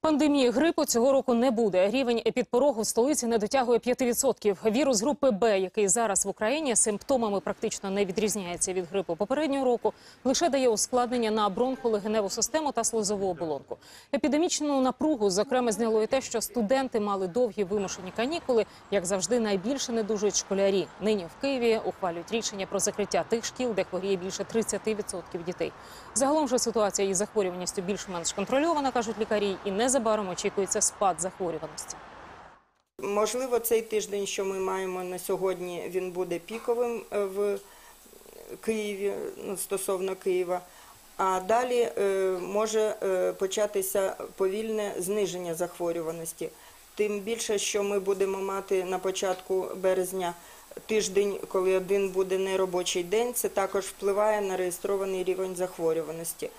Пандемії грипу цього року не буде. Рівень епідпорогу в столиці не дотягує 5%. Вірус групи Б, який зараз в Україні симптомами практично не відрізняється від грипу попереднього року, лише дає ускладнення на бронхолегеневу систему та слизову оболонку. Епідемічну напругу, зокрема, зняло і те, що студенти мали довгі вимушені канікули. Як завжди, найбільше недужують школярі. Нині в Києві ухвалюють рішення про закриття тих шкіл, де хворіє більше 30% дітей. Загалом же ситуація із захворюваністю більш-менш контрольована, кажуть лікарі, і незабаром очікується спад захворюваності. Можливо, цей тиждень, що ми маємо на сьогодні, він буде піковим е, в Києві ну, стосовно Києва. А далі е, може е, початися повільне зниження захворюваності. Тим більше, що ми будемо мати на початку березня тиждень, коли один буде неробочий день, це також впливає на реєстрований рівень захворюваності.